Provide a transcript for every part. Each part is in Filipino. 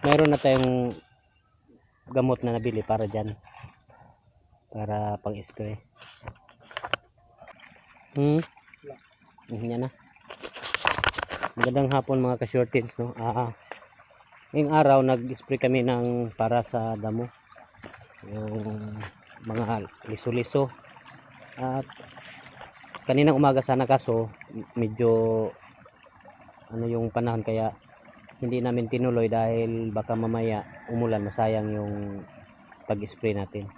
Mayroon na tayong gamot na nabili para dyan. Para pang spray. Hmm. Yan na. Magandang hapon mga ka-shortins no. Ah, ah. ngayong araw nag-spray kami ng para sa damo. Yung mga liso-liso. At kaninang umaga sana kaso medyo ano yung panahon kaya hindi namin tinuloy dahil baka mamaya umulan masayang yung pag-spray natin.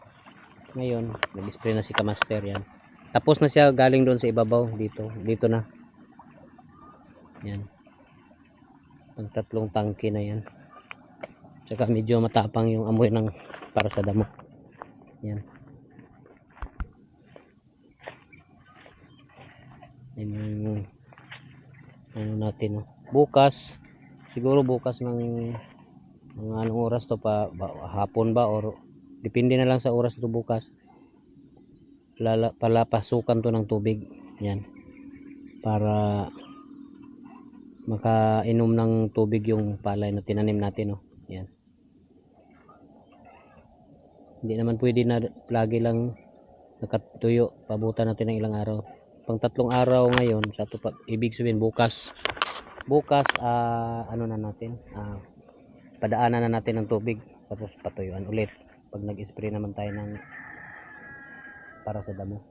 Ngayon, nag-spray na si Kamaster yan. Tapos na siya galing doon sa ibabaw dito. Dito na. Yan. Pang tatlong tangke na yan. Tsaka medyo matapang yung amoy ng para sa damo. Yan. Yan yung ano natin. Bukas, siguro bukas ng mga anong oras to pa hapon ba or depende na lang sa oras to bukas. Lala, palapasukan to ng tubig yan. Para makainom ng tubig yung palay na tinanim natin no yan. Hindi naman pwede na lagi lang nakatuyo pabutan natin ng ilang araw. Pang tatlong araw ngayon sa to pa, ibig sabihin bukas bukas ah, ano na natin ah, padaanan na natin ng tubig tapos patuyuan ulit. Pag nag-spray naman tayo ng para sa damo.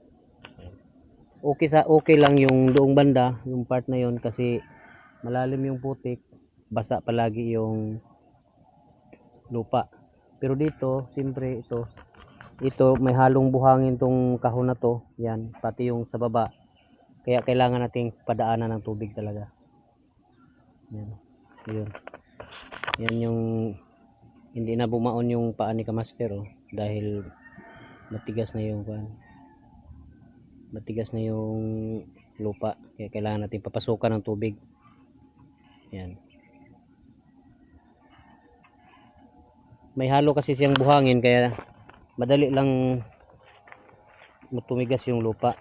Okay sa okay lang yung doong banda yung part na yon kasi malalim yung putik basa palagi yung lupa. Pero dito siyempre ito ito may halong buhangin tong kahon na to yan pati yung sa baba. Kaya kailangan nating padaanan ng tubig talaga yan. Yun yan yung hindi na bumaon yung paa ni Kamaster oh, dahil matigas na yung kuan matigas na yung lupa. Kaya kailangan natin papasukan ng tubig. Yan. May halo kasi siyang buhangin kaya madali lang tumigas yung lupa.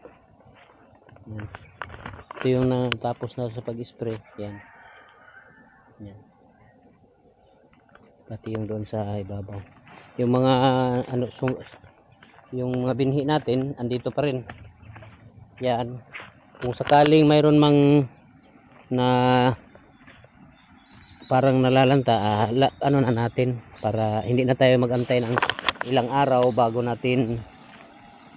Yan. ito yung natapos na sa pag-spray. Yan yan pati yung doon sa ibabaw. Yung mga ano sung, yung mga binhi natin andito pa rin. Yan. Kung sakaling mayroon mang na parang nalalanta ah, la- ano na natin para hindi na tayo magantay ng ilang araw bago natin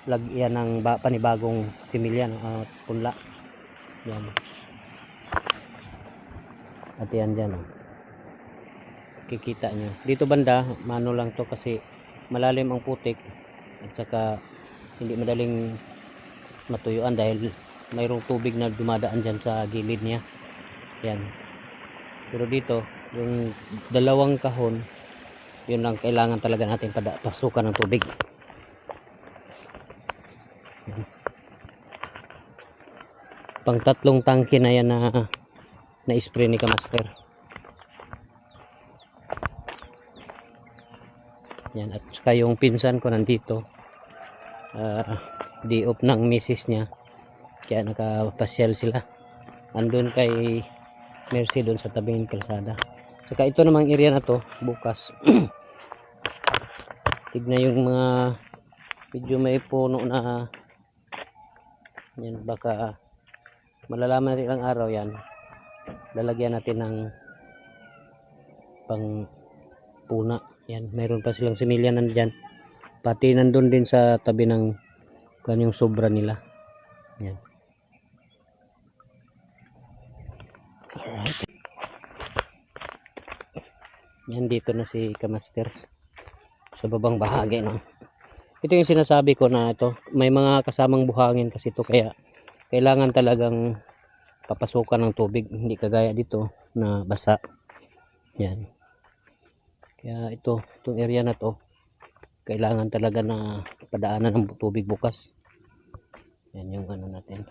lagyan ng ba, panibagong similya no, ah, punla. Yan at yan dyan oh. Kikita nyo. Dito banda mano lang to kasi malalim ang putik at saka hindi madaling matuyuan dahil mayroong tubig na dumadaan dyan sa gilid niya. Yan. Pero dito yung dalawang kahon yun lang kailangan talaga natin pada pasukan ng tubig. Pang tatlong tangke na yan na na spray ni Kamaster Yan, at saka yung pinsan ko nandito. ah di off ng misis niya. Kaya nakapasyal sila. Andun kay Mercy doon sa tabing kalsada. Saka ito namang area na to, bukas. Tignan yung mga medyo may puno na yan baka malalaman natin ang araw yan lalagyan natin ng pang puna yan, mayroon pa silang similya nandyan. Pati nandun din sa tabi ng kanyang sobra nila. Yan. Yan dito na si Kamaster. Sa babang bahagi no. Ito yung sinasabi ko na ito, may mga kasamang buhangin kasi ito kaya kailangan talagang papasukan ng tubig, hindi kagaya dito na basa. Yan. Kaya ito, itong area na to, kailangan talaga na padaanan ng tubig bukas. Yan yung ano natin.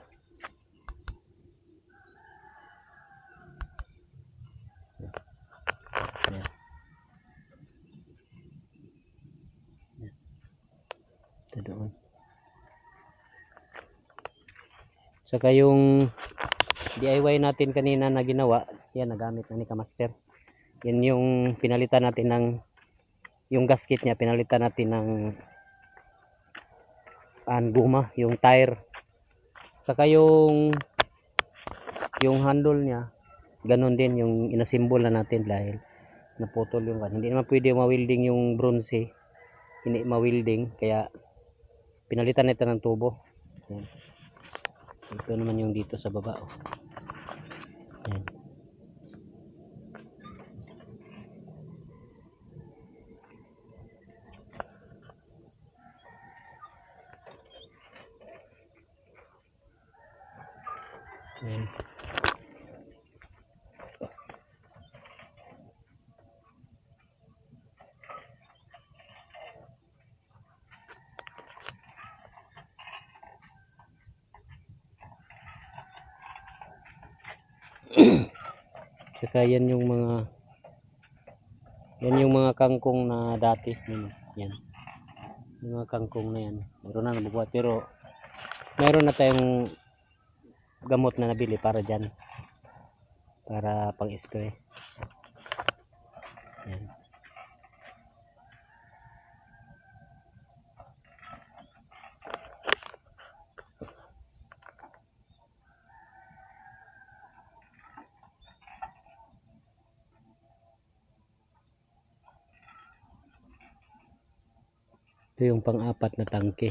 Yan. Yan. Doon. Saka yung DIY natin kanina na ginawa, yan nagamit na ni Kamaster. Yan yung pinalitan natin ng yung gasket niya, pinalitan natin ng an guma, yung tire. Saka yung yung handle niya, ganun din yung inasimbol na natin dahil naputol yung kan. Hindi naman pwede ma-welding yung bronze. Hindi ma-welding kaya pinalitan nito ng tubo. Yan. Ito naman yung dito sa baba. Oh. Saka yan yung mga yan yung mga kangkong na dati. Yan. Yung mga kangkong na yan. Meron na nabubuhat. Pero meron na tayong gamot na nabili para dyan. Para pang spray. Ito yung pang-apat na tangke.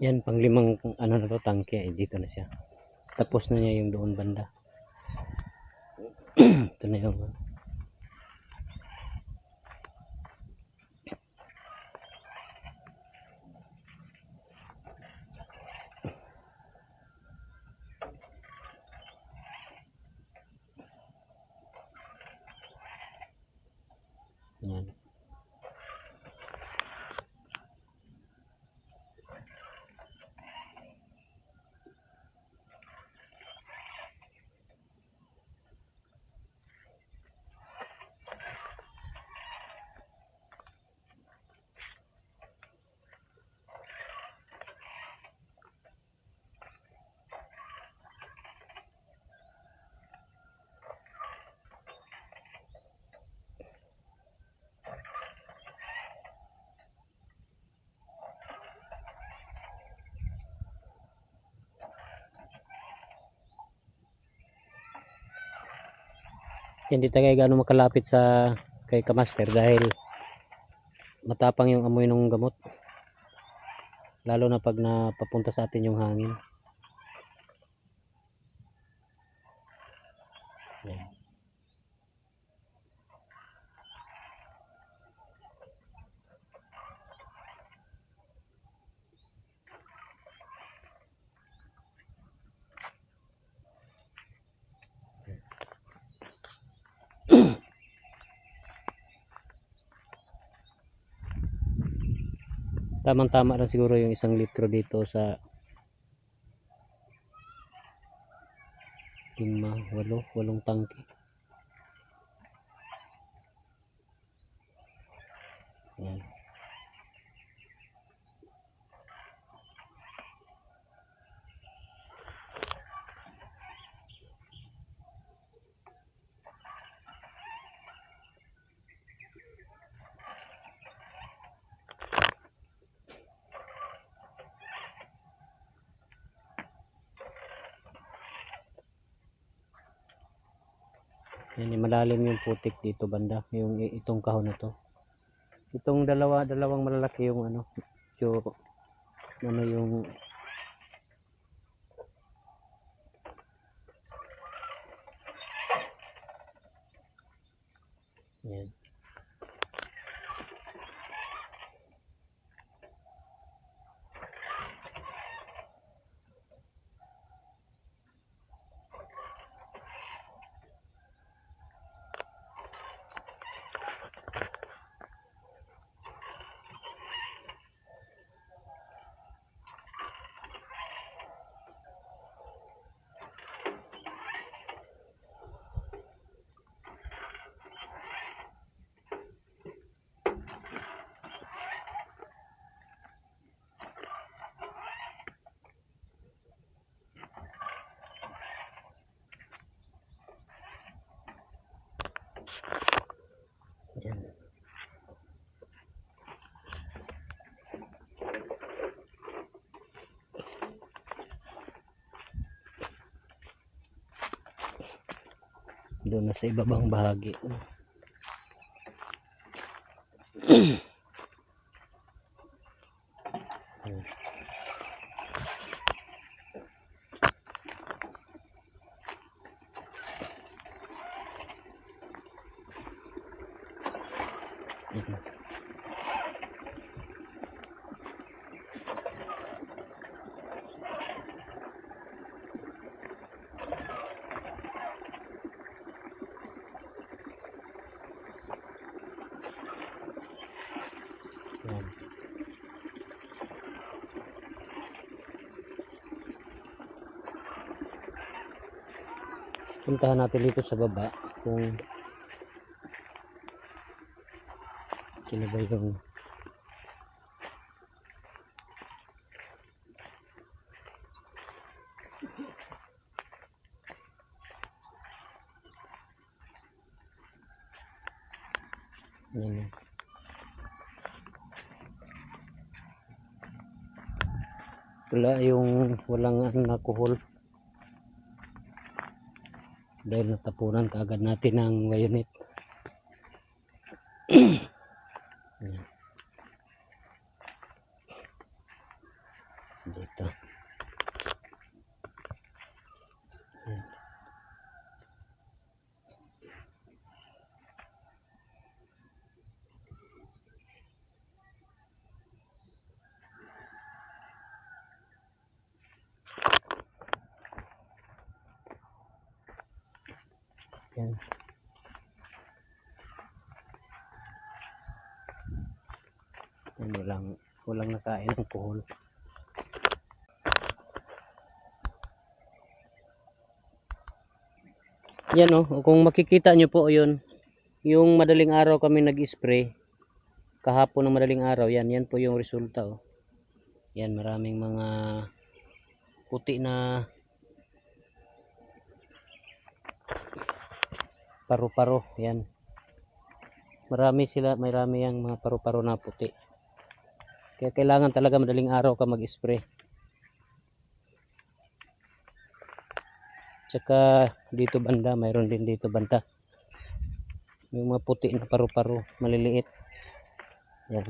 Yan, panglimang ano na to, tangke. Eh, dito na siya. Tapos na niya yung doon banda. Ito na yung ano. Yan. Hindi tayo gaano makalapit sa kay Kamaster dahil matapang yung amoy ng gamot. Lalo na pag napapunta sa atin yung hangin. Yan. Tamang tama lang siguro yung isang litro dito sa lima, walo, walong tangke yan yan yung malalim yung putik dito banda. Yung itong kahon na to. Itong dalawa dalawang malalaki yung ano yung ano yung yan yan doon na sa ibabang bahagi Puntahan natin dito sa baba kung sino ba yung Yan wala yung walang alcohol dahil natapunan kaagad natin ng bayonet Ayan. dito Ayan. Yan. Yan, walang, walang nakain ng kuhol. Yan oh, kung makikita nyo po yun, yung madaling araw kami nag-spray, kahapon ng madaling araw, yan, yan po yung resulta oh. Yan, maraming mga puti na paru-paro yan marami sila marami yang mga paru-paro na puti kaya kailangan talaga madaling araw ka mag-spray tsaka dito banda mayroon din dito banda Yung mga puti na paru-paro, maliliit. Yan.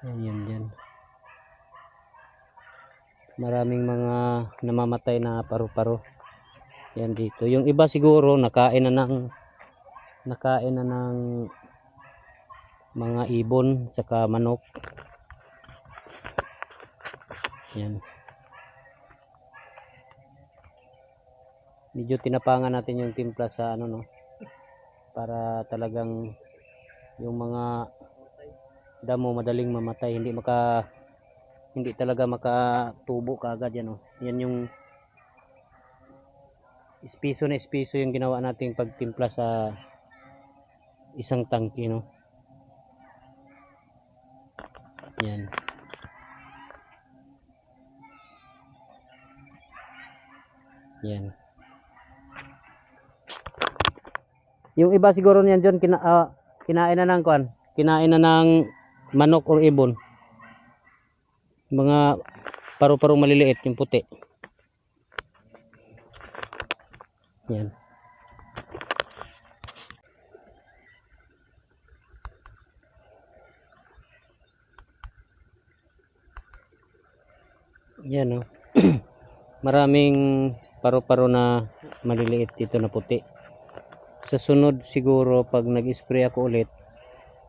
Yan, yan. Maraming mga namamatay na paru-paro. Yan dito. Yung iba siguro nakain na ng nakain na ng mga ibon tsaka manok. Yan. Medyo tinapangan natin yung timpla sa ano no para talagang yung mga damo madaling mamatay hindi maka hindi talaga makatubo kaagad yan oh. Yan yung espiso na espiso yung ginawa nating pagtimpla sa isang tangke no. Yan. Yan. Yung iba siguro niyan John kina, ah, kinain na ng kwan, kinain na ng manok or ibon. Mga paru-paro maliliit yung puti. Yan. Yan oh. Maraming paru-paro na maliliit dito na puti. Sa sunod siguro pag nag-spray ako ulit,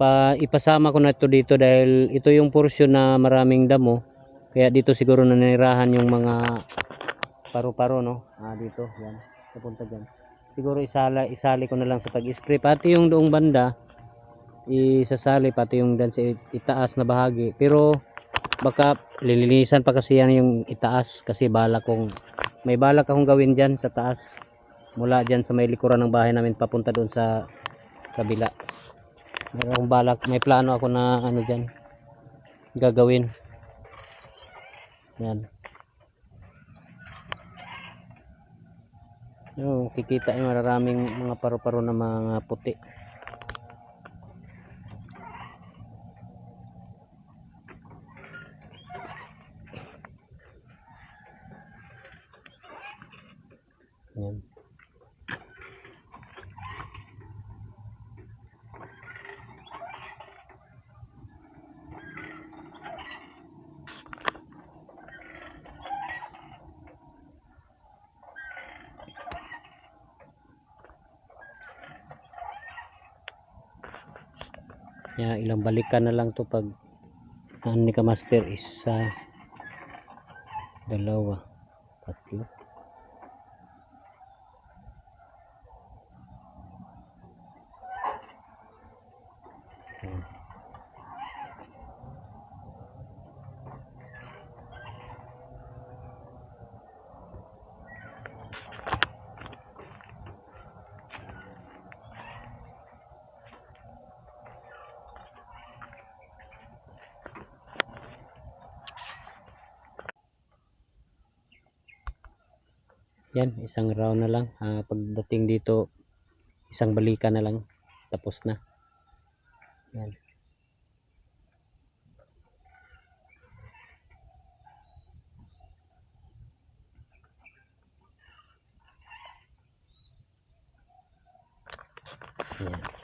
pa ipasama ko na ito dito dahil ito yung portion na maraming damo. Kaya dito siguro nanirahan yung mga paru-paro no. Ah dito, yan. Papunta diyan. Siguro isala isali ko na lang sa pag-spray pati yung doong banda isasali pati yung dan sa itaas na bahagi. Pero baka lilinisan pa kasi yan yung itaas kasi balak kong may balak akong gawin dyan sa taas mula dyan sa may likuran ng bahay namin papunta doon sa kabila meron balak may plano ako na ano dyan gagawin. Yan. Yung kikita yung maraming mga paru-paro na mga puti yan Kaya ilang balikan na lang to pag ano ni ka master isa dalawa tatlo Yan, isang round na lang. Ah, pagdating dito, isang balikan na lang. Tapos na. Yan. Yan.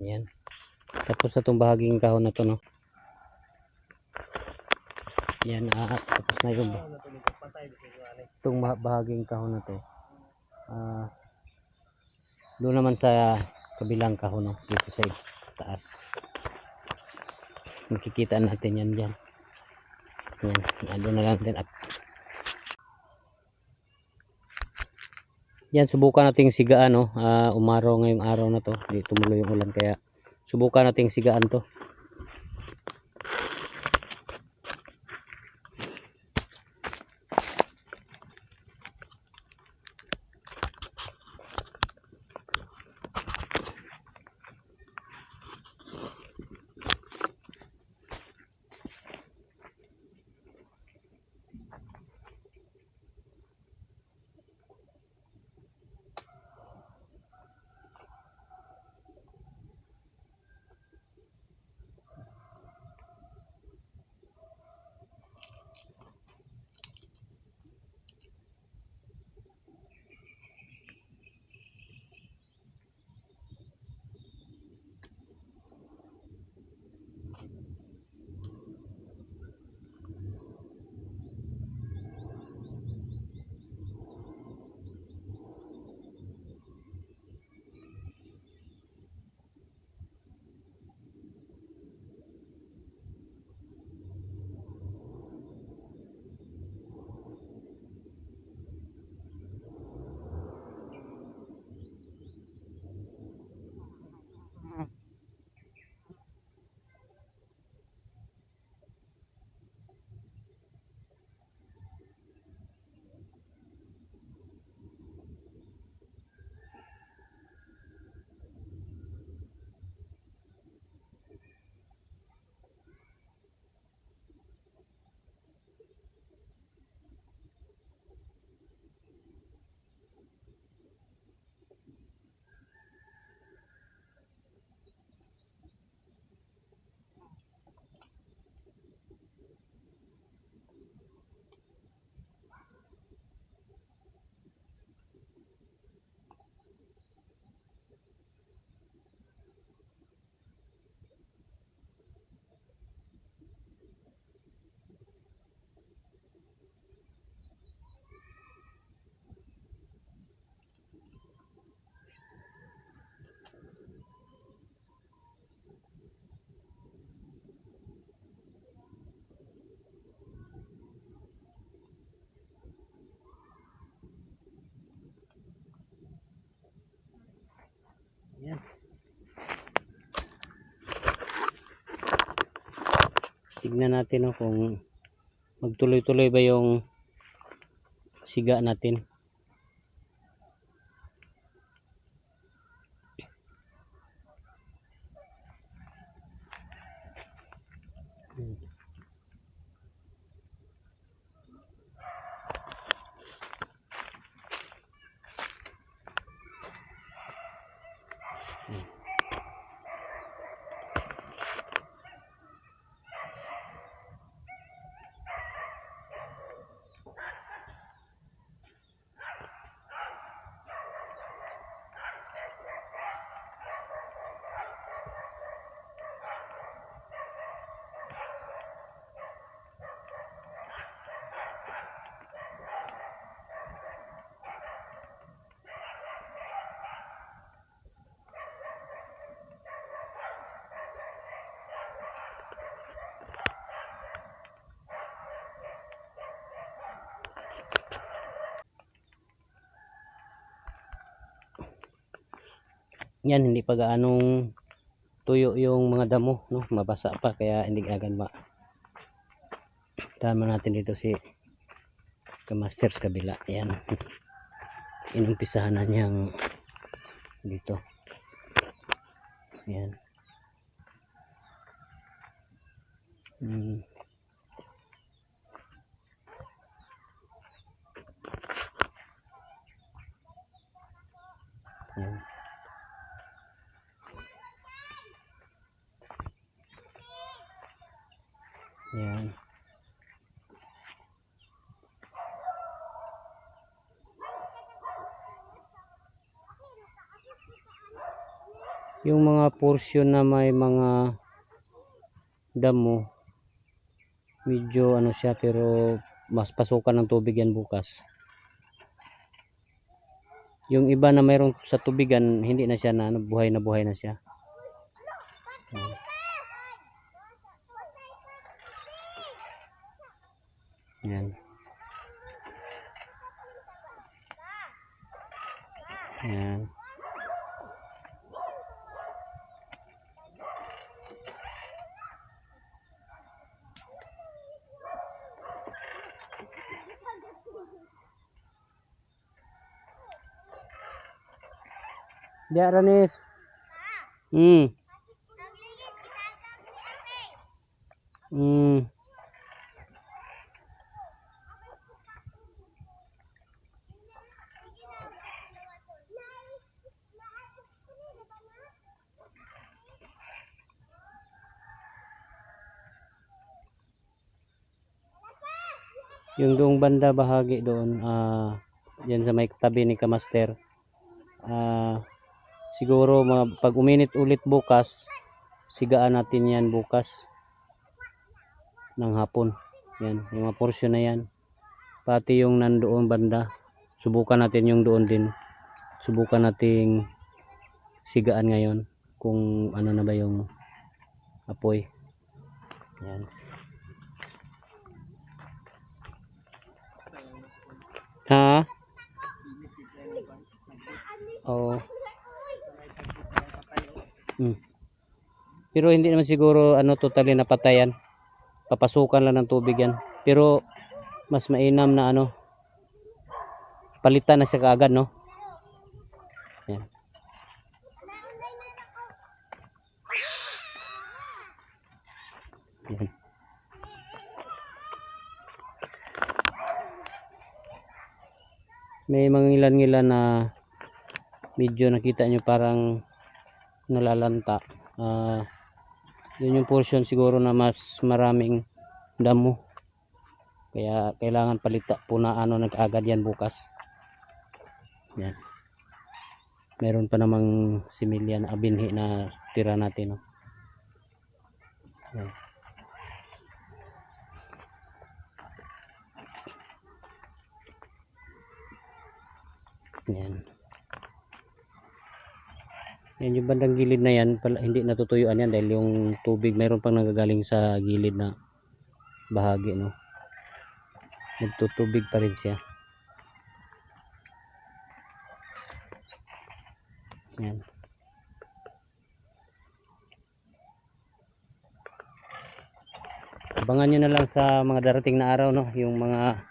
Yan. Tapos na itong bahaging kahon na to, no? Yan, ah, tapos na yung itong bahaging kahon na to. Ah, doon naman sa kabilang kahon, no? Dito sa taas. Makikita natin yan dyan. Yan, ano na lang din. At yan, subukan nating sigaan, no? Ah, umaraw ngayong araw na to. Di tumuloy yung ulan, kaya subukan nating sigaan to. Tignan natin no, kung magtuloy-tuloy ba yung siga natin. Yan hindi pa gaanong tuyo yung mga damo no? Mabasa pa kaya hindi agad ma tama natin dito si kamasters kabila. Yan. Inumpisahan na niyang dito. Yan hmm. yan Yan. Yung mga portion na may mga damo medyo ano siya pero mas pasukan ng tubig yan bukas. Yung iba na mayroong sa tubigan hindi na siya na ano, buhay na buhay na siya Diya Ranis. Hmm. Hmm. Yung doong banda bahagi doon, ah, yan sa may tabi ni Kamaster. Ah, siguro mga pag uminit ulit bukas sigaan natin yan bukas ng hapon. Yan yung mga porsyon na yan. Pati yung nandoon banda subukan natin yung doon din. Subukan nating sigaan ngayon kung ano na ba yung apoy. Yan. Ha? Oo Hmm. Pero hindi naman siguro ano totally napatayan. Papasukan lang ng tubig yan. Pero mas mainam na ano palitan na siya kaagad no. Yan. Yan. May mga ngilan-ngilan na medyo nakita nyo parang nalalanta. Ah yun yung portion siguro na mas maraming damo. Kaya kailangan palita punaan ano nag-agad yan bukas. Yan. Meron pa namang similya na abinhi na tira natin no? yan. yan yan yung bandang gilid na yan, pala, hindi natutuyuan yan dahil yung tubig mayroon pang nagagaling sa gilid na bahagi no. Nagtutubig pa rin siya. Yan. Abangan nyo na lang sa mga darating na araw no, yung mga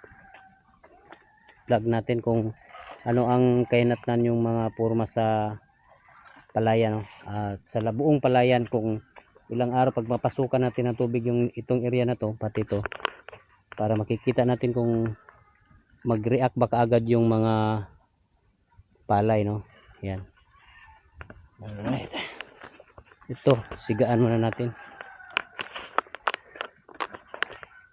vlog natin kung ano ang kainatnan yung mga purma sa palayan no? at sa buong palayan kung ilang araw pag mapasukan natin ng tubig yung itong area na to pati ito para makikita natin kung mag-react ba kaagad yung mga palay no yan Alright. ito sigaan muna natin